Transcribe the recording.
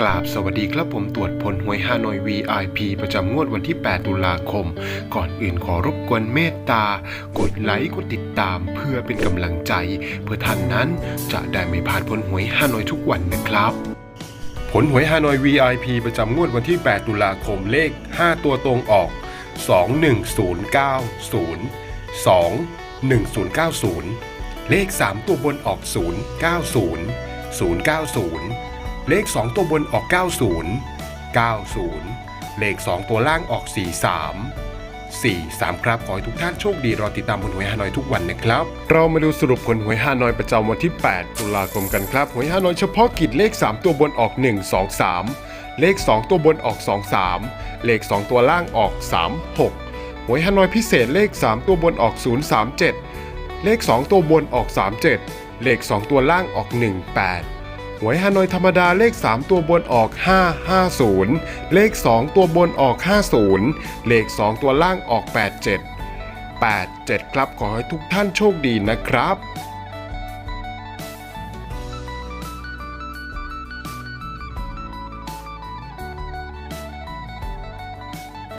กราบสวัสดีครับผมตรวจผลหวยฮานอย VIP ประจำงวดวันที่ 8 ตุลาคม ก่อนอื่นขอรบกวนเมตตา กดไลค์กดติดตามเพื่อเป็นกำลังใจ เพื่อท่านนั้นจะได้ไม่พลาดผลหวยฮานอยทุกวันนะครับ ผลหวยฮานอย VIP ประจำงวดวันที่ 8 ตุลาคมเลข 5 ตัวตรงออก 21090 21090 เลข 3 ตัวบนออก 090 090 เลข 2 ตัวบนออก 90 90 เลข 2 ตัวล่างออก 43 43 ครับ ขอให้ทุกท่านโชคดี รอติดตามผลหวยฮานอยทุกวันนะครับ เรามาดูสรุปผลหวยฮานอยประจำวันที่ 8 ตุลาคมกันครับ หวยฮานอยเฉพาะกิจเลข 3 ตัวบนออก 1 2 3 เลข 2 ตัวบนออก 2 3 เลข 2 ตัวล่างออก 3 6 หวยฮานอยพิเศษเลข 3 ตัวบนออก 037 เลข 2 ตัวบนออก 37 เลข 2 ตัวล่างออก 18 หวยฮานอยธรรมดาเลข 3 ตัวบนออก 550 เลข 2 ตัวบนออก 50 เลข 2 ตัวล่างออก 87 87 ครับขอให้ทุกท่านโชคดีนะครับ